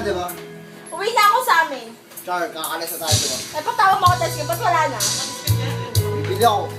Tayo, di ba? Uwi na ako sa amin. Char, kakalasa tayo, di ba? Ay, patawag mo ako tricycle. Ba't wala na? Bibili ako.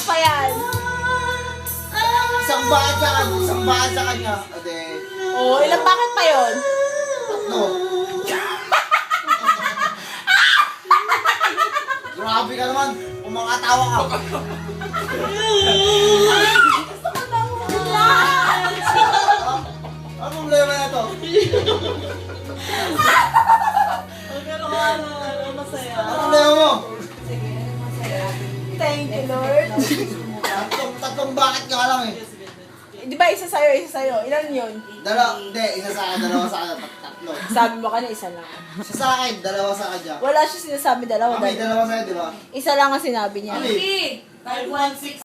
Oras pa yan? Isang bahan sa kanya, isang bahan sa kanya. Ate, Oh, ilang bakit pa yon? tatlo. Grabe ka naman. Kung makatawa ka. Ano problema na to? Thank you, Lord. Tatlong, tatlong bakit ka lang eh. Di ba isa sa'yo, isa sa'yo? Ilan yun? Dalawa, hindi, isa sa akin, dalawa sa akin, tat- tatlo. Sabi mo ka na isa lang. Isa sa akin, dalawa sa kanya. Wala siya sinasabi dalawa. Mami, dalawa. dalawa sa'yo, di ba? Isa lang ang sinabi niya. Mami,